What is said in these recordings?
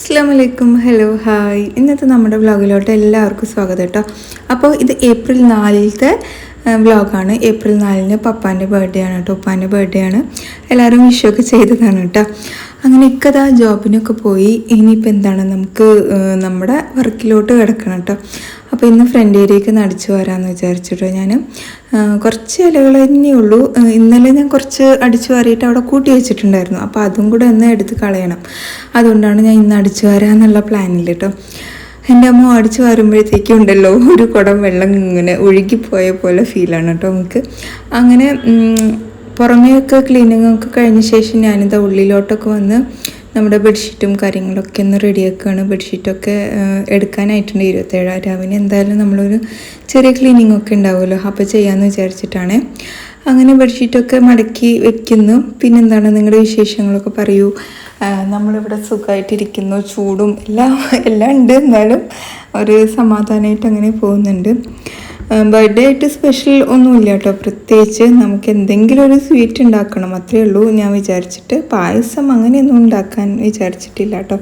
അസ്സാമലൈക്കും hello hi ഇന്നത്തെ നമ്മുടെ വ്ളോഗിലോട്ട് എല്ലാവർക്കും സ്വാഗതം കേട്ടോ അപ്പോൾ ഇത് ഏപ്രിൽ നാലിലത്തെ വ്ളോഗാണ്. ഏപ്രിൽ നാലിന് പപ്പാന്റെ ബർത്ത്ഡേ ആണ് കേട്ടോ ഉപ്പാന്റെ ബർത്ത്ഡേ ആണ്. എല്ലാവരും വിഷുവൊക്കെ ചെയ്തതാണ് കേട്ടോ അങ്ങനെ ഇക്കതാ ജോബിനൊക്കെ പോയി. ഇനിയിപ്പോൾ എന്താണ്? നമുക്ക് നമ്മുടെ വർക്കിലോട്ട് കിടക്കണം കേട്ടോ അപ്പോൾ ഇന്ന് ഫ്രണ്ട് ഏരിയയ്ക്ക് നടിച്ചു വരാമെന്ന് വിചാരിച്ചിട്ടോ ഞാൻ കുറച്ച് ഇലകൾ തന്നെ ഉള്ളൂ. ഇന്നലെ ഞാൻ കുറച്ച് അടിച്ചു വാരിയിട്ട് അവിടെ കൂട്ടി വെച്ചിട്ടുണ്ടായിരുന്നു. അപ്പോൾ അതും കൂടെ ഒന്ന് എടുത്ത് കളയണം. അതുകൊണ്ടാണ് ഞാൻ ഇന്ന് അടിച്ചു വരാമെന്നുള്ള പ്ലാനിൽ കേട്ടോ എന്റെ അമ്മ അടിച്ചു വരുമ്പോഴത്തേക്കും ഉണ്ടല്ലോ ഒരു കുടം വെള്ളം ഇങ്ങനെ ഒഴുകിപ്പോയ പോലെ ഫീലാണ് കേട്ടോ നമുക്ക്. അങ്ങനെ പുറമേയൊക്കെ ക്ലീനിങ് ഒക്കെ കഴിഞ്ഞ ശേഷം ഞാനിത് ഉള്ളിലോട്ടൊക്കെ വന്ന് നമ്മുടെ ബെഡ്ഷീറ്റും കാര്യങ്ങളൊക്കെ ഒന്ന് റെഡിയാക്കുകയാണ് ബെഡ്ഷീറ്റൊക്കെ എടുക്കാനായിട്ടുണ്ട് ഇരുപത്തേഴാം രാവിലെ. എന്തായാലും നമ്മളൊരു ചെറിയ ക്ലീനിങ് ഒക്കെ ഉണ്ടാവുമല്ലോ. അപ്പോൾ ചെയ്യാമെന്ന് വിചാരിച്ചിട്ടാണ്. അങ്ങനെ ബെഡ്ഷീറ്റൊക്കെ മടക്കി വെക്കുന്നു. പിന്നെന്താണ് നിങ്ങളുടെ വിശേഷങ്ങളൊക്കെ പറയൂ. നമ്മളിവിടെ സുഖമായിട്ടിരിക്കുന്നു ചൂടും എല്ലാം എല്ലാം ഉണ്ട്. എന്നാലും ഒരു സമാധാനമായിട്ട് അങ്ങനെ പോകുന്നുണ്ട്. ബർത്ത്ഡേ ആയിട്ട് സ്പെഷ്യൽ ഒന്നുമില്ല കേട്ടോ പ്രത്യേകിച്ച് നമുക്ക് എന്തെങ്കിലും ഒരു സ്വീറ്റ് ഉണ്ടാക്കണം അത്രയേ ഉള്ളൂ. ഞാൻ വിചാരിച്ചിട്ട് പായസം അങ്ങനെയൊന്നും ഉണ്ടാക്കാൻ വിചാരിച്ചിട്ടില്ല കേട്ടോ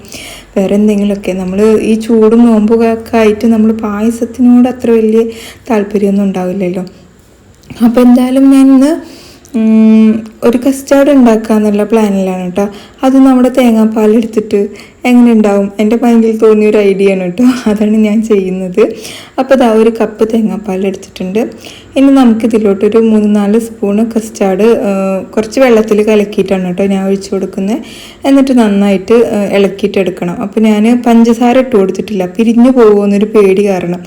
വേറെ എന്തെങ്കിലുമൊക്കെ. നമ്മൾ ഈ ചൂടും നോമ്പൊക്കെ ആയിട്ട് നമ്മൾ പായസത്തിനോട് അത്ര വലിയ താല്പര്യമൊന്നും ഉണ്ടാവില്ലല്ലോ. അപ്പോൾ എന്തായാലും ഞാൻ ഇന്ന് ഒരു കസ്റ്റാർഡ് ഉണ്ടാക്കാന്നുള്ള പ്ലാനിലാണ് കേട്ടോ അത് നമ്മുടെ തേങ്ങാപ്പാൽ എടുത്തിട്ട് എങ്ങനെ ഉണ്ടാവും? എന്റെ ഭയങ്കര തോന്നിയ ഒരു ഐഡിയ ആണ് കേട്ടോ അതാണ് ഞാൻ ചെയ്യുന്നത്. അപ്പോൾ അതാ ഒരു കപ്പ് തേങ്ങാപ്പാൽ എടുത്തിട്ടുണ്ട്. ഇനി നമുക്ക് ഇതിലോട്ടൊരു മൂന്ന് നാല് സ്പൂണ് കസ്റ്റാർഡ് കുറച്ച് വെള്ളത്തിൽ കലക്കിയിട്ടാണ് കേട്ടോ ഞാൻ ഒഴിച്ചു കൊടുക്കുന്നത് എന്നിട്ട് നന്നായിട്ട് ഇളക്കിയിട്ടെടുക്കണം അപ്പോൾ ഞാൻ പഞ്ചസാര ഇട്ട് കൊടുത്തിട്ടില്ല. പിരിഞ്ഞു പോകുമെന്നൊരു പേടി കാരണം.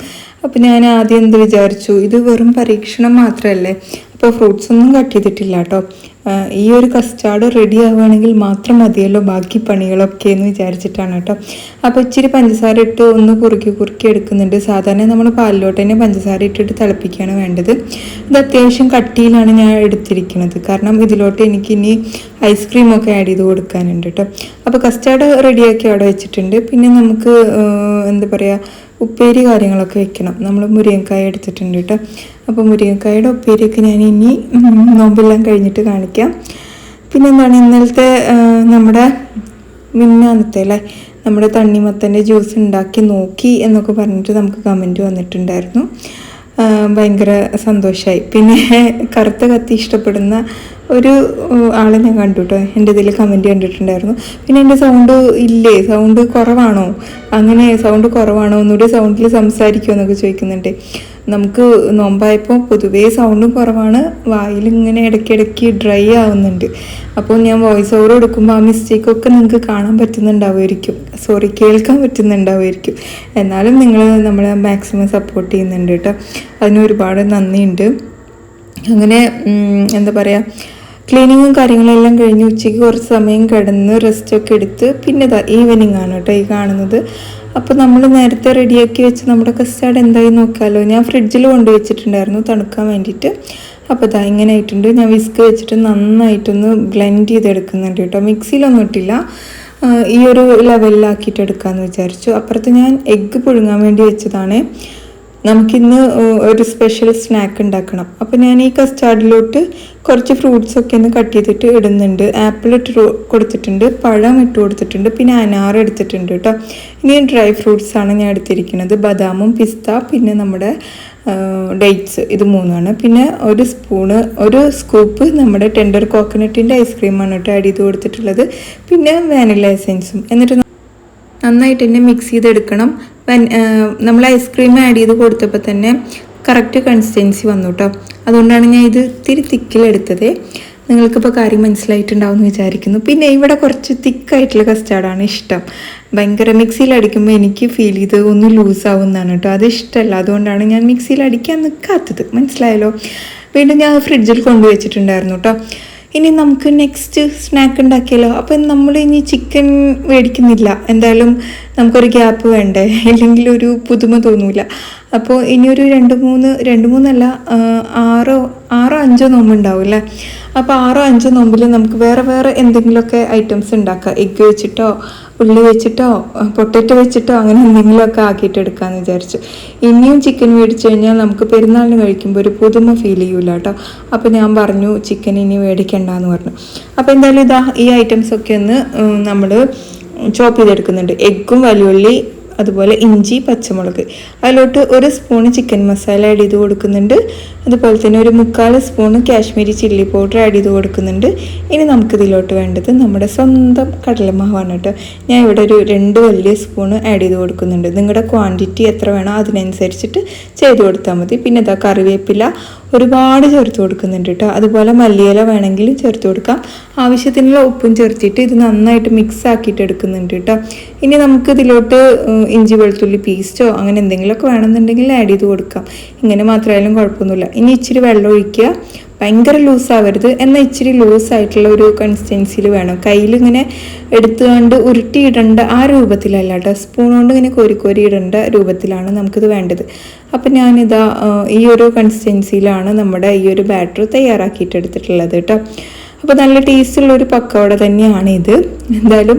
അപ്പോൾ ഞാൻ ആദ്യം എന്ത് വിചാരിച്ചു? ഇത് വെറും പരീക്ഷണം മാത്രമല്ലേ അപ്പോൾ ഫ്രൂട്ട്സ് ഒന്നും കട്ട് ചെയ്തിട്ടില്ല കേട്ടോ ഈ ഒരു കസ്റ്റാർഡ് റെഡി ആവുകയാണെങ്കിൽ മാത്രം മതിയല്ലോ ബാക്കി പണികളൊക്കെ എന്ന് വിചാരിച്ചിട്ടാണ് കേട്ടോ അപ്പോൾ ഇച്ചിരി പഞ്ചസാര ഇട്ട് ഒന്ന് കുറുക്കി കുറുക്കി എടുക്കുന്നുണ്ട്. സാധാരണ നമ്മൾ പാലിലോട്ട് തന്നെ പഞ്ചസാര ഇട്ടിട്ട് തിളപ്പിക്കുകയാണ് വേണ്ടത്. ഇത് അത്യാവശ്യം കട്ടിയിലാണ് ഞാൻ എടുത്തിരിക്കുന്നത്. കാരണം ഇതിലോട്ട് എനിക്ക് ഇനി ഐസ്ക്രീമൊക്കെ ആഡ് ചെയ്ത് കൊടുക്കാനുണ്ട് കേട്ടോ അപ്പോൾ കസ്റ്റാർഡ് റെഡിയാക്കി അവിടെ വെച്ചിട്ടുണ്ട്. പിന്നെ നമുക്ക് എന്താ പറയുക ഉപ്പേരി കാര്യങ്ങളൊക്കെ വെക്കണം. നമ്മൾ മുരിങ്ങക്കായ എടുത്തിട്ടുണ്ട് കേട്ടോ അപ്പോൾ മുരിങ്ങക്കായുടെ ഉപ്പേരിയൊക്കെ ഞാൻ ഇനി നോമ്പെല്ലാം കഴിഞ്ഞിട്ട് കാണിക്കാം. പിന്നെ എന്താണ് ഇന്നലത്തെ നമ്മുടെ മിന്നാന്നത്തെ അല്ലേ? നമ്മുടെ തണ്ണിമത്തന്റെ ജ്യൂസ് ഉണ്ടാക്കി നോക്കി എന്നൊക്കെ പറഞ്ഞിട്ട് നമുക്ക് കമന്റ് വന്നിട്ടുണ്ടായിരുന്നു. ഭയങ്കര സന്തോഷമായി പിന്നെ കറുത്ത കത്തി ഇഷ്ടപ്പെടുന്ന ഒരു ആളെ ഞാൻ കണ്ടു കേട്ടോ എന്റെ ഇതിൽ കമന്റ് കണ്ടിട്ടുണ്ടായിരുന്നു. പിന്നെ എന്റെ സൗണ്ട് ഇല്ലേ? സൗണ്ട് കുറവാണോ? അങ്ങനെ സൗണ്ട് കുറവാണോ? ഒന്നുകൂടി സൗണ്ടിൽ സംസാരിക്കുമോ എന്നൊക്കെ ചോദിക്കുന്നുണ്ട്. നമുക്ക് നോമ്പായപ്പോൾ പൊതുവേ സൗണ്ടും കുറവാണ്. വായിൽ ഇങ്ങനെ ഇടയ്ക്കിടയ്ക്ക് ഡ്രൈ ആവുന്നുണ്ട്. അപ്പോൾ ഞാൻ വോയിസ് ഓവർ എടുക്കുമ്പോൾ ആ മിസ്റ്റേക്കൊക്കെ നിങ്ങൾക്ക് കാണാൻ പറ്റുന്നുണ്ടാവുമായിരിക്കും. സോറി കേൾക്കാൻ പറ്റുന്നുണ്ടാവുമായിരിക്കും. എന്നാലും നിങ്ങൾ നമ്മളെ മാക്സിമം സപ്പോർട്ട് ചെയ്യുന്നുണ്ട് കേട്ടോ അതിന് ഒരുപാട് നന്ദിയുണ്ട്. അങ്ങനെ എന്താ പറയുക ക്ലീനിങ്ങും കാര്യങ്ങളെല്ലാം കഴിഞ്ഞ് ഉച്ചയ്ക്ക് കുറച്ച് സമയം കിടന്ന് റെസ്റ്റൊക്കെ എടുത്ത് പിന്നെ ഈവനിങ് ആണ് കേട്ടോ ഈ കാണുന്നത്. അപ്പോൾ നമ്മൾ നേരത്തെ റെഡിയാക്കി വെച്ച് നമ്മുടെ കസ്റ്റാർഡ് എന്തായി നോക്കാമല്ലോ ഞാൻ ഫ്രിഡ്ജിൽ കൊണ്ടു വെച്ചിട്ടുണ്ടായിരുന്നു തണുക്കാൻ വേണ്ടിയിട്ട്. അപ്പോൾ ഇതാ ഇങ്ങനെ ആയിട്ടുണ്ട്. ഞാൻ വിസ്ക് വെച്ചിട്ട് നന്നായിട്ടൊന്ന് ബ്ലെൻഡ് ചെയ്തെടുക്കുന്നുണ്ട് കേട്ടോ. മിക്സിയിലൊന്നും ഇട്ടില്ല. ഈ ഒരു ലെവലിലാക്കിയിട്ട് എടുക്കാമെന്ന് വിചാരിച്ചു. അപ്പുറത്ത് ഞാൻ എഗ്ഗ് പുഴുങ്ങാൻ വേണ്ടി വെച്ചതാണ്. നമുക്കിന്ന് ഒരു സ്പെഷ്യൽ സ്നാക്ക് ഉണ്ടാക്കണം. അപ്പോൾ ഞാൻ ഈ കസ്റ്റാർഡിലോട്ട് കുറച്ച് ഫ്രൂട്ട്സ് ഒക്കെ ഒന്ന് കട്ട് ചെയ്തിട്ട് ഇടുന്നുണ്ട്. ആപ്പിൾ ഇട്ട് കൊടുത്തിട്ടുണ്ട് പഴം ഇട്ട് കൊടുത്തിട്ടുണ്ട് പിന്നെ അനാർ എടുത്തിട്ടുണ്ട് കേട്ടോ ഇനി ഡ്രൈ ഫ്രൂട്ട്സ് ആണ് ഞാൻ എടുത്തിരിക്കുന്നത്. ബദാമും പിസ്ത പിന്നെ നമ്മുടെ ഡേറ്റ്സ് ഇത് മൂന്നാണ്. പിന്നെ ഒരു സ്പൂണ് ഒരു സ്കൂപ്പ് നമ്മുടെ ടെൻഡർ കോക്കനട്ടിന്റെ ഐസ്ക്രീമാണ് കേട്ടോ ആഡ് ചെയ്ത് കൊടുത്തിട്ടുള്ളത്. പിന്നെ വാനില എസെൻസും എന്നിട്ട് നന്നായിട്ട് തന്നെ മിക്സ് ചെയ്തെടുക്കണം. നമ്മൾ ഐസ്ക്രീം ആഡ് ചെയ്ത് കൊടുത്തപ്പോൾ തന്നെ കറക്റ്റ് കൺസിസ്റ്റൻസി വന്നു കേട്ടോ അതുകൊണ്ടാണ് ഞാൻ ഇത് ഇത്തിരി തിക്കിലെടുത്തത്. നിങ്ങൾക്കിപ്പോൾ കാര്യം മനസ്സിലായിട്ടുണ്ടാവും എന്ന് വിചാരിക്കുന്നു. പിന്നെ ഇവിടെ കുറച്ച് തിക്കായിട്ടുള്ള കസ്റ്റാർഡാണ് ഇഷ്ടം. ഭയങ്കര മിക്സിയിൽ അടിക്കുമ്പോൾ എനിക്ക് ഫീൽ ചെയ്ത് ഒന്ന് ലൂസ് ആവുന്നതാണ് കേട്ടോ അത് ഇഷ്ടമല്ല അതുകൊണ്ടാണ് ഞാൻ മിക്സിയിൽ അടിക്കാൻ നിൽക്കാത്തത് മനസ്സിലായല്ലോ? വീണ്ടും ഞാൻ ഫ്രിഡ്ജിൽ കൊണ്ടുവച്ചിട്ടുണ്ടായിരുന്നു കേട്ടോ ഇനി നമുക്ക് നെക്സ്റ്റ് സ്നാക്ക് ഉണ്ടാക്കിയാലോ? അപ്പം നമ്മൾ ഇനി ചിക്കൻ മേടിക്കുന്നില്ല. എന്തായാലും നമുക്കൊരു ഗ്യാപ്പ് വേണ്ടേ? അല്ലെങ്കിൽ ഒരു പുതുമ തോന്നൂല. അപ്പോൾ ഇനിയൊരു രണ്ട് മൂന്ന് രണ്ട് മൂന്നല്ല ആറോ ആറോ അഞ്ചോ നോമ്പുണ്ടാവും അല്ലേ അപ്പോൾ ആറോ അഞ്ചോ നോമ്പിൽ നമുക്ക് വേറെ വേറെ എന്തെങ്കിലുമൊക്കെ ഐറ്റംസ് ഉണ്ടാക്കാം. എഗ്ഗ് വെച്ചിട്ടോ ഉള്ളി വെച്ചിട്ടോ പൊട്ടറ്റോ വെച്ചിട്ടോ അങ്ങനെ എന്തെങ്കിലുമൊക്കെ ആക്കിയിട്ട് എടുക്കാമെന്ന് വിചാരിച്ചു. ഇനിയും ചിക്കൻ മേടിച്ചു കഴിഞ്ഞാൽ നമുക്ക് പെരുന്നാളിന് കഴിക്കുമ്പോൾ ഒരു പുതുമ ഫീൽ ചെയ്യൂല കേട്ടോ അപ്പോൾ ഞാൻ പറഞ്ഞു ചിക്കൻ ഇനി മേടിക്കണ്ടെന്ന് പറഞ്ഞു. അപ്പോൾ എന്തായാലും ഇതാ ഈ ഐറ്റംസൊക്കെ ഒന്ന് നമ്മൾ ചോപ്പ് ചെയ്തെടുക്കുന്നുണ്ട്. എഗ്ഗും വലിയുള്ളി അതുപോലെ ഇഞ്ചി പച്ചമുളക്. അതിലോട്ട് ഒരു സ്പൂണ് ചിക്കൻ മസാല ആഡ് ചെയ്ത് കൊടുക്കുന്നുണ്ട്. അതുപോലെ തന്നെ ഒരു മുക്കാൽ spoon Kashmiri chilli powder add ചെയ്ത് കൊടുക്കുന്നുണ്ട്. ഇനി നമുക്കിതിലോട്ട് വേണ്ടത് നമ്മുടെ സ്വന്തം കടലമാവാണ് കേട്ടോ. ഞാൻ ഇവിടെ ഒരു രണ്ട് വലിയ സ്പൂൺ ആഡ് ചെയ്ത് കൊടുക്കുന്നുണ്ട്. നിങ്ങളുടെ ക്വാണ്ടിറ്റി എത്ര വേണോ അതിനനുസരിച്ചിട്ട് ചെയ്ത് കൊടുത്താൽ മതി. പിന്നെ ഇതാ കറിവേപ്പില ഒരുപാട് ചേർത്ത് കൊടുക്കുന്നുണ്ട് കേട്ടോ. അതുപോലെ മല്ലിയില വേണമെങ്കിലും ചേർത്ത് കൊടുക്കാം. ആവശ്യത്തിനുള്ള ഉപ്പും ചേർത്തിട്ട് ഇത് നന്നായിട്ട് മിക്സ് ആക്കിയിട്ട് എടുക്കുന്നുണ്ട് കേട്ടോ. ഇനി നമുക്ക് ഇതിലോട്ട് ഇഞ്ചി വെളുത്തുള്ളി പേസ്റ്റോ അങ്ങനെ എന്തെങ്കിലുമൊക്കെ വേണമെന്നുണ്ടെങ്കിൽ ആഡ് ചെയ്ത് കൊടുക്കാം. ഇങ്ങനെ മാത്രമായാലും കുഴപ്പമൊന്നുമില്ല. ഇനി ഇച്ചിരി വെള്ളം ഒഴിക്കുക. ഭയങ്കര ലൂസ് ആവരുത്. എന്നാൽ ഇച്ചിരി ലൂസ് ആയിട്ടുള്ള ഒരു കൺസിസ്റ്റൻസിയിൽ വേണം. കയ്യിൽ ഇങ്ങനെ എടുത്തുകൊണ്ട് ഉരുട്ടിയിടേണ്ട ആ രൂപത്തിലല്ല കേട്ടോ സ്പൂൺ കൊണ്ട് ഇങ്ങനെ കോരി കോരി ഇടേണ്ട രൂപത്തിലാണ് നമുക്കിത് വേണ്ടത്. അപ്പം ഞാനിതാ ഈ ഒരു കൺസിസ്റ്റൻസിയിലാണ് നമ്മുടെ ഈ ഒരു ബാറ്റർ തയ്യാറാക്കിയിട്ട് എടുത്തിട്ടുള്ളത് കേട്ടോ അപ്പോൾ നല്ല ടേസ്റ്റുള്ള ഒരു പക്കവട തന്നെയാണ് ഇത് എന്തായാലും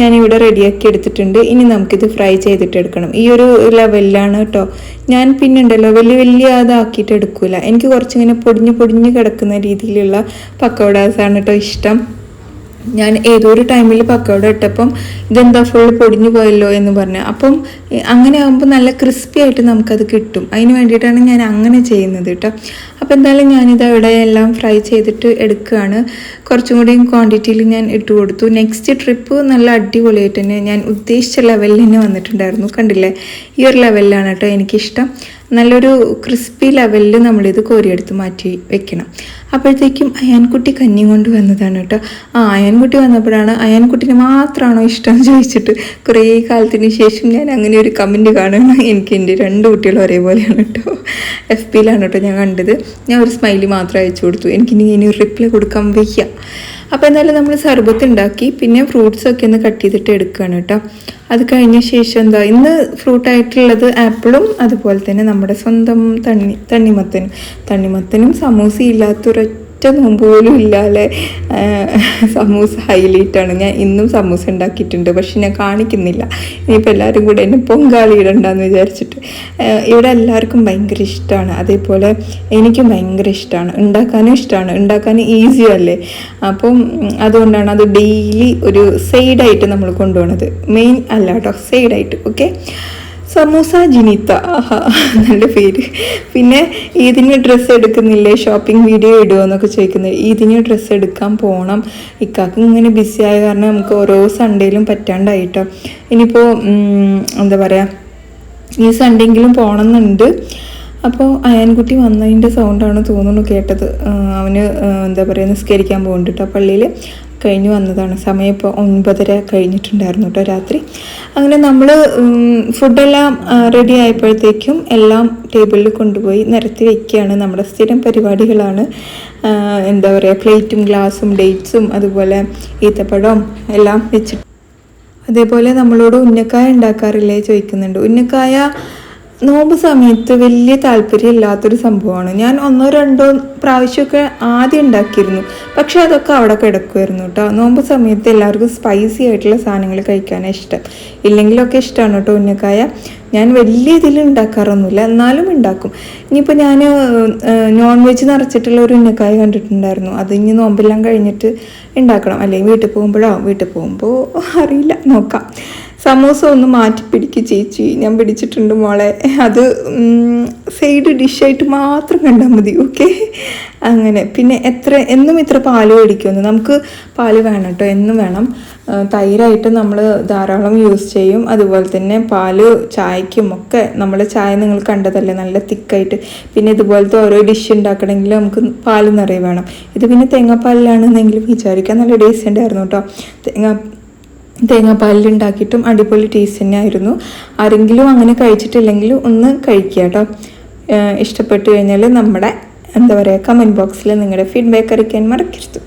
ഞാനിവിടെ റെഡിയാക്കി എടുത്തിട്ടുണ്ട്. ഇനി നമുക്കിത് ഫ്രൈ ചെയ്തിട്ട് എടുക്കണം ഈ ഒരു ലെവലിലാണ് കേട്ടോ ഞാൻ പിന്നെ ഉണ്ടല്ലോ വലിയ വലിയ അതാക്കിയിട്ട് എടുക്കില്ല എനിക്ക് കുറച്ചിങ്ങനെ പൊടിഞ്ഞ് പൊടിഞ്ഞ് കിടക്കുന്ന രീതിയിലുള്ള പക്കവടാസാണ് കേട്ടോ ഇഷ്ടം. ഞാൻ ഏതോ ഒരു ടൈമിൽ പക്കോട ഇട്ടപ്പം ഇതെന്താ ഫുൾ പൊടിഞ്ഞു പോയല്ലോ എന്ന് പറഞ്ഞു. അപ്പം അങ്ങനെ ആകുമ്പോൾ നല്ല ക്രിസ്പി ആയിട്ട് നമുക്കത് കിട്ടും. അതിന് വേണ്ടിയിട്ടാണ് ഞാൻ അങ്ങനെ ചെയ്യുന്നത് കേട്ടോ. അപ്പോൾ എന്തായാലും ഞാനിത് അവിടെ എല്ലാം ഫ്രൈ ചെയ്തിട്ട് എടുക്കുകയാണ്. കുറച്ചും കൂടി ക്വാണ്ടിറ്റിയിൽ ഞാൻ ഇട്ട് കൊടുത്തു. നെക്സ്റ്റ് ട്രിപ്പ് നല്ല അടിപൊളിയായിട്ട് തന്നെ ഞാൻ ഉദ്ദേശിച്ച ലെവലിൽ തന്നെ വന്നിട്ടുണ്ടായിരുന്നു. കണ്ടില്ലേ? ഈ ഒരു ലെവലിലാണ് കേട്ടോ എനിക്കിഷ്ടം. നല്ലൊരു ക്രിസ്പി ലെവലിൽ നമ്മളിത് കോരിയെടുത്ത് മാറ്റി വെക്കണം. അപ്പോഴത്തേക്കും അയാൻകുട്ടി കഞ്ഞി കൊണ്ട് വന്നതാണ് കേട്ടോ. ആ അയാൻകുട്ടി വന്നപ്പോഴാണ് അയാൻകുട്ടിനെ മാത്രമാണോ ഇഷ്ടം ചോദിച്ചിട്ട് കുറേ കാലത്തിന് ശേഷം ഞാൻ അങ്ങനെ ഒരു കമന്റ് കാണുകയാണ്. എനിക്ക് എന്റെ രണ്ട് കുട്ടികളും ഒരേപോലെയാണ് കേട്ടോ. എഫ് പിയിലാണ് കേട്ടോ ഞാൻ കണ്ടത്. ഞാൻ ഒരു സ്മൈലി മാത്രം അയച്ചു കൊടുത്തു. എനിക്കിനി ഇനി റിപ്ലൈ കൊടുക്കാൻ വയ്യ. അപ്പോൾ എന്തായാലും നമ്മൾ സർബത്ത് ഉണ്ടാക്കി പിന്നെ ഫ്രൂട്ട്സ് ഒക്കെ ഒന്ന് കട്ട് ചെയ്തിട്ട് എടുക്കുകയാണ് കേട്ടോ അത് കഴിഞ്ഞ ശേഷം എന്താ ഇന്ന് ഫ്രൂട്ടായിട്ടുള്ളത് ആപ്പിളും അതുപോലെ തന്നെ നമ്മുടെ സ്വന്തം തണ്ണി തണ്ണിമത്തനും തണ്ണിമത്തനും സമൂസയും ഇല്ലാത്തൊരൊറ്റ നോമ്പ് പോലും ഇല്ലാതെ സമൂസ ഹൈലൈറ്റ് ആണ്. ഞാൻ ഇന്നും സമൂസ ഉണ്ടാക്കിയിട്ടുണ്ട് പക്ഷെ ഞാൻ കാണിക്കുന്നില്ല. ഇനിയിപ്പോൾ എല്ലാവരും കൂടെ എന്നെ പൊങ്കാളി ഇടണ്ടെന്ന് വിചാരിച്ചിട്ട്. ഇവിടെ എല്ലാവർക്കും ഭയങ്കര ഇഷ്ടമാണ് അതേപോലെ എനിക്കും ഭയങ്കര ഇഷ്ടമാണ് ഉണ്ടാക്കാനും ഇഷ്ടമാണ് ഉണ്ടാക്കാൻ ഈസി അല്ലേ? അപ്പം അതുകൊണ്ടാണ് അത് ഡെയിലി ഒരു സൈഡായിട്ട് നമ്മൾ കൊണ്ടുപോകുന്നത് മെയിൻ അല്ല കേട്ടോ സൈഡായിട്ട് ഓക്കെ സമൂസ ജിനിത്ത ആഹാ നല്ല പേര്. പിന്നെ ഈദിന് ഡ്രസ്സ് എടുക്കുന്നില്ലേ? ഷോപ്പിംഗ് വീഡിയോ ഇടുമോ എന്നൊക്കെ ചോദിക്കുന്നത് ഈദിന് ഡ്രസ്സ് എടുക്കാൻ പോകണം ഇക്കാക്ക് ഇങ്ങനെ ബിസി ആയ കാരണം നമുക്ക് ഓരോ സൺഡേയിലും പറ്റാണ്ടായിട്ടോ. ഇനിയിപ്പോൾ എന്താ പറയുക ഈ സൺഡേങ്കിലും പോകണമെന്നുണ്ട് അപ്പോൾ അയാൻകുട്ടി വന്നതിന്റെ സൗണ്ടാണ് തോന്നുന്നു കേട്ടത്. അവന് എന്താ പറയുക നിസ്കരിക്കാൻ പോകുന്നുണ്ട് പള്ളിയിൽ കഴിഞ്ഞ് വന്നതാണ്. സമയം ഇപ്പോൾ ഒൻപതര കഴിഞ്ഞിട്ടുണ്ടായിരുന്നു കേട്ടോ രാത്രി. അങ്ങനെ നമ്മൾ ഫുഡെല്ലാം റെഡി ആയപ്പോഴത്തേക്കും എല്ലാം ടേബിളിൽ കൊണ്ടുപോയി നിരത്തി വയ്ക്കുകയാണ് നമ്മുടെ സ്ഥിരം പരിപാടികളാണ്. എന്താ പറയുക പ്ലേറ്റും ഗ്ലാസും ഡേറ്റ്സും അതുപോലെ ഈത്തപ്പഴവും എല്ലാം വെച്ചിട്ട്. അതേപോലെ നമ്മളോട് ഉന്നക്കായ ഉണ്ടാക്കാറില്ലേ ചോദിക്കുന്നുണ്ട്. ഉന്നക്കായ നോമ്പ് സമയത്ത് വലിയ താല്പര്യം ഇല്ലാത്തൊരു സംഭവമാണ്. ഞാൻ ഒന്നോ രണ്ടോ പ്രാവശ്യമൊക്കെ ആദ്യം ഉണ്ടാക്കിയിരുന്നു. പക്ഷെ അതൊക്കെ അവിടെ കിടക്കുമായിരുന്നു കേട്ടോ. നോമ്പ് സമയത്ത് എല്ലാവർക്കും സ്പൈസി ആയിട്ടുള്ള സാധനങ്ങൾ കഴിക്കാനാണ് ഇഷ്ടം. ഇല്ലെങ്കിലൊക്കെ ഇഷ്ടമാണ് കേട്ടോ ഉന്നക്കായ. ഞാൻ വലിയ ഇതിൽ ഉണ്ടാക്കാറൊന്നുമില്ല. എന്നാലും ഉണ്ടാക്കും. ഇനിയിപ്പോൾ ഞാൻ നോൺ വെജ് നിറച്ചിട്ടുള്ള ഒരു ഉന്നക്കായ കണ്ടിട്ടുണ്ടായിരുന്നു. അത് ഇനി നോമ്പെല്ലാം കഴിഞ്ഞിട്ട് ഉണ്ടാക്കണം. അല്ലെങ്കിൽ വീട്ടിൽ പോകുമ്പോഴോ വീട്ടിൽ പോകുമ്പോൾ അറിയില്ല. നോക്കാം. സമൂസ ഒന്ന് മാറ്റി പിടിക്ക് ചേച്ചി. ഞാൻ പിടിച്ചിട്ടുണ്ട് മോളെ. അത് സൈഡ് ഡിഷായിട്ട് മാത്രം കണ്ടാൽ മതി ഓക്കെ അങ്ങനെ. പിന്നെ എത്ര എന്നും ഇത്ര പാൽ മേടിക്കുമെന്ന്. നമുക്ക് പാൽ വേണം കേട്ടോ എന്നും വേണം. തൈരായിട്ട് നമ്മൾ ധാരാളം യൂസ് ചെയ്യും. അതുപോലെ തന്നെ പാൽ ചായക്കും ഒക്കെ നമ്മൾ ചായ നിങ്ങൾ കണ്ടതല്ലേ? നല്ല തിക്കായിട്ട്. പിന്നെ ഇതുപോലത്തെ ഓരോ ഡിഷ് ഉണ്ടാക്കണമെങ്കിൽ നമുക്ക് പാൽ നിറയെ വേണം. ഇത് പിന്നെ തേങ്ങാപ്പാലിലാണെന്നെങ്കിലും വിചാരിക്കാൻ നല്ല ടേസ്റ്റ് ഉണ്ടായിരുന്നു കേട്ടോ തേങ്ങ തേങ്ങാപ്പാലിൽ ഉണ്ടാക്കിയിട്ടും അടിപൊളി ടേസ്റ്റ് തന്നെയായിരുന്നു. ആരെങ്കിലും അങ്ങനെ കഴിച്ചിട്ടില്ലെങ്കിൽ ഒന്ന് കഴിക്കുക കേട്ടോ. ഇഷ്ടപ്പെട്ടു കഴിഞ്ഞാൽ നമ്മുടെ എന്താ പറയുക കമന്റ് ബോക്സിൽ നിങ്ങളുടെ ഫീഡ്ബാക്ക് അറിയിക്കാൻ മറക്കരുത്.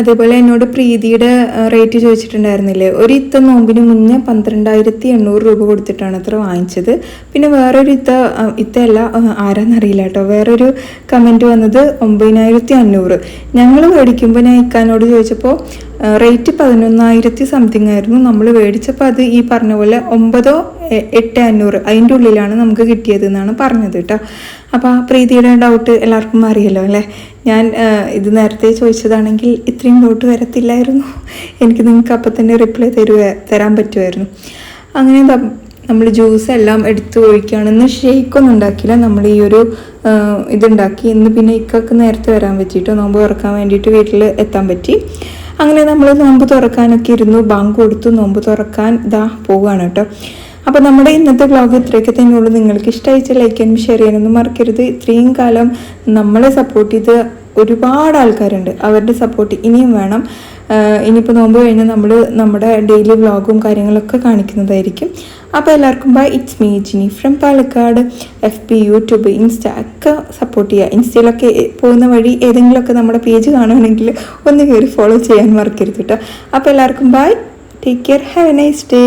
അതേപോലെ എന്നോട് പ്രീതിയുടെ റേറ്റ് ചോദിച്ചിട്ടുണ്ടായിരുന്നില്ലേ? ഒരു ഇത്ത നോമ്പിന് മുന്നേ പന്ത്രണ്ടായിരത്തി എണ്ണൂറ് രൂപ കൊടുത്തിട്ടാണ് അത്ര വാങ്ങിച്ചത്. പിന്നെ വേറൊരു ഇത്ത ഇത്തയല്ല ആരാന്നറിയില്ല കേട്ടോ. വേറൊരു കമന്റ് വന്നത് ഒമ്പതിനായിരത്തി അഞ്ഞൂറ് ഞങ്ങൾ മേടിക്കുമ്പോൾ ഞാൻ ഇക്കാനോട് ചോദിച്ചപ്പോൾ റേറ്റ് പതിനൊന്നായിരത്തി സംതിങ് ആയിരുന്നു. നമ്മൾ മേടിച്ചപ്പോൾ അത് ഈ പറഞ്ഞ പോലെ ഒമ്പതോ എട്ട് അഞ്ഞൂറ് അതിന്റെ ഉള്ളിലാണ് നമുക്ക് കിട്ടിയത് എന്നാണ് പറഞ്ഞത് കേട്ടോ. അപ്പോൾ ആ പ്രീതിയുടെ ഡൗട്ട് എല്ലാവർക്കും അറിയല്ലോ അല്ലേ? ഞാൻ ഇത് നേരത്തെ ചോദിച്ചതാണെങ്കിൽ ഇത്രയും ഡൗട്ട് വരത്തില്ലായിരുന്നു. എനിക്ക് നിങ്ങൾക്ക് അപ്പം തന്നെ റിപ്ലൈ തരുക തരാൻ പറ്റുമായിരുന്നു. അങ്ങനെ നമ്മൾ ജ്യൂസ് എല്ലാം എടുത്ത് ഒഴിക്കുകയാണ്. ഇന്ന് ഷേക്കൊന്നും ഉണ്ടാക്കിയില്ല. നമ്മൾ ഈ ഒരു ഇതുണ്ടാക്കി. ഇന്ന് പിന്നെ ഇക്കൊക്കെ നേരത്തെ വരാൻ പറ്റിയിട്ടോ? നോമ്പ് തുറക്കാൻ വേണ്ടിയിട്ട് വീട്ടിൽ എത്താൻ പറ്റി. അങ്ങനെ നമ്മൾ നോമ്പ് തുറക്കാനൊക്കെ ഇരുന്നു ബാങ്ക് കൊടുത്തു നോമ്പ് തുറക്കാൻ ഇതാ പോവുകയാണ് കേട്ടോ. അപ്പോൾ നമ്മുടെ ഇന്നത്തെ വ്ളോഗ് ഇത്രയൊക്കെ തന്നെയുള്ളൂ നിങ്ങൾക്ക് ഇഷ്ടമായി ലൈക്ക് ചെയ്യാനും ഷെയർ ചെയ്യാനൊന്നും മറക്കരുത്. ഇത്രയും കാലം നമ്മളെ സപ്പോർട്ട് ചെയ്ത് ഒരുപാട് ആൾക്കാരുണ്ട്. അവരുടെ സപ്പോർട്ട് ഇനിയും വേണം. ഇനിയിപ്പോൾ നോമ്പ് കഴിഞ്ഞാൽ നമ്മൾ നമ്മുടെ ഡെയിലി വ്ളോഗും കാര്യങ്ങളൊക്കെ കാണിക്കുന്നതായിരിക്കും. അപ്പോൾ എല്ലാവർക്കും bye it's me Jini from Palakkad. F P YouTube insta ഒക്കെ സപ്പോർട്ട് ചെയ്യുക. ഇൻസ്റ്റയിലൊക്കെ പോകുന്ന വഴി ഏതെങ്കിലുമൊക്കെ നമ്മുടെ പേജ് കാണുകയാണെങ്കിൽ ഒന്ന് കയറി ഫോളോ ചെയ്യാൻ മറക്കരുത് കേട്ടോ. അപ്പോൾ എല്ലാവർക്കും bye take care have a nice day